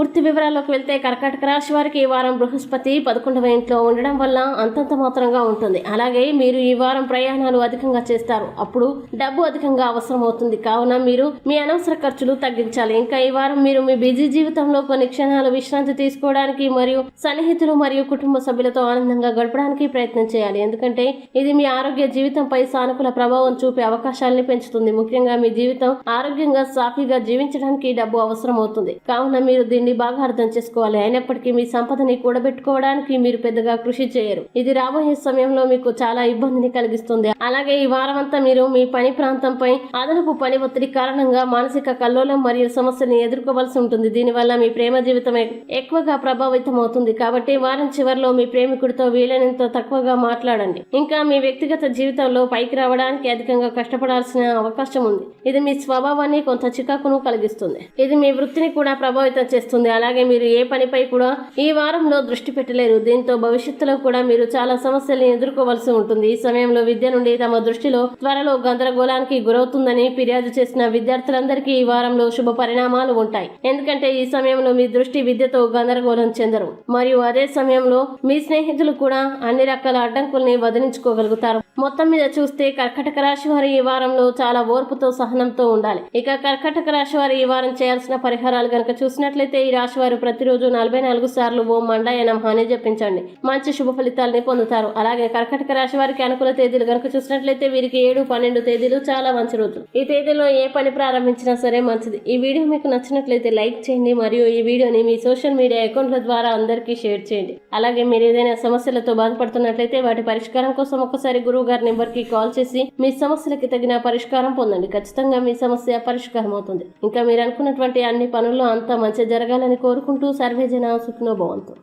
పూర్తి వివరాల్లోకి వెళ్తే కర్కాటక రాశి వారికి ఈ వారం బృహస్పతి పదకొండవ ఇంట్లో ఉండడం వల్ల అంతంత మాత్రంగా ఉంటుంది. అలాగే మీరు ఈ వారం ప్రయాణాలు అధికంగా చేస్తారు. అప్పుడు డబ్బు అధికంగా అవసరం అవుతుంది కావున మీరు మీ అనవసర ఖర్చులు తగ్గించాలి. ఇంకా ఈ వారం మీరు మీ బిజీ జీవితంలో కొన్ని క్షణాలు విశ్రాంతి తీసుకోవడానికి మరియు సన్నిహితులు మరియు కుటుంబ సభ్యులతో ఆనందంగా గడపడానికి ప్రయత్నం చేయాలి. ఎందుకంటే ఇది మీ ఆరోగ్య జీవితంపై సానుకూల ప్రభావం చూపే అవకాశాలని పెంచుతుంది. ముఖ్యంగా మీ జీవితం ఆరోగ్యంగా సాఫీగా జీవించడానికి డబ్బు అవసరం అవుతుంది కావున మీరు దీన్ని బాగా అర్థం చేసుకోవాలి. అయినప్పటికీ మీ సంపదని కూడబెట్టుకోవడానికి మీరు పెద్దగా కృషి చేయరు. ఇది రాబోయే సమయంలో మీకు చాలా ఇబ్బందిని కలిగిస్తుంది. అలాగే ఈ వారం అంతా మీరు మీ పని ప్రాంతంపై అదనపు పని ఒత్తిడి కారణంగా మానసిక కల్లోలం మరియు సమస్యని ఎదుర్కోవాల్సి ఉంటుంది. దీనివల్ల మీ ప్రేమ జీవితం ఎక్కువగా ప్రభావితం అవుతుంది కాబట్టి వారం చివరిలో మీ ప్రేమికుడితో వీలైనంత తక్కువగా మాట్లాడండి. ఇంకా మీ వ్యక్తిగత జీవితంలో పైకి రావడానికి అధికంగా కష్టపడాల్సిన అవకాశం ఉంది. ఇది మీ స్వభావాన్ని కొంత చికాకును కలిగిస్తుంది. ఇది మీ వృత్తిని కూడా ప్రభావితం చేస్తుంది. అలాగే మీరు ఏ పనిపై కూడా ఈ వారంలో దృష్టి పెట్టలేరు. దీంతో భవిష్యత్తులో కూడా మీరు చాలా సమస్యల్ని ఎదుర్కోవాల్సి ఉంటుంది. ఈ సమయంలో విద్య నుండి తమ దృష్టిలో త్వరలో గందరగోళానికి గురవుతుందని ఫిర్యాదు చేసిన విద్యార్థులందరికీ ఈ వారంలో శుభ పరిణామాలు ఉంటాయి. ఎందుకంటే ఈ సమయంలో మీ దృష్టి విద్యతో గందరగోళం చెందరు. మరియు అదే సమయంలో మీ స్నేహితులు కూడా అన్ని రకాల అడ్డంకుల్ని వదిలించుకోగలుగుతారు. మొత్తం మీద చూస్తే కర్కటక రాశి వారి ఈ వారంలో చాలా ఓర్పుతో సహనంతో ఉండాలి. ఇక కర్కటక రాశి వారి ఈ వారం చేయాల్సిన పరిహారాలు కనుక చూసినట్లయితే ఈ రాశి వారు ప్రతిరోజు నలభై నాలుగు సార్లు ఓం మండాయనం అని జపించండి. మంచి శుభ ఫలితాలని పొందుతారు. అలాగే కర్కటక రాశి వారికి అనుకూల తేదీలు కనుక చూసినట్లయితే వీరికి ఏడు పన్నెండు తేదీలు చాలా మంచి రోజులు. ఈ తేదీలో ఏ పని ప్రారంభించినా సరే మంచిది. ఈ వీడియో మీకు నచ్చినట్లయితే లైక్ చేయండి మరియు ఈ వీడియోని మీ సోషల్ మీడియా అకౌంట్ల ద్వారా అందరికీ షేర్ చేయండి. అలాగే మీరు ఏదైనా సమస్యలతో బాధపడుతున్నట్లయితే వాటి పరిష్కారం కోసం ఒకసారి గురువు గారి నెంబర్కి కాల్ చేసి మీ సమస్యలకి తగిన పరిష్కారం పొందండి. ఖచ్చితంగా మీ సమస్య పరిష్కారం అవుతుంది ఇంకా మీరు అనుకున్నటువంటి అన్ని పనుల్లో అంతా మంచి ఉండాలని కోరుకుంటూ సర్వేజన సుఖనో భవంతు.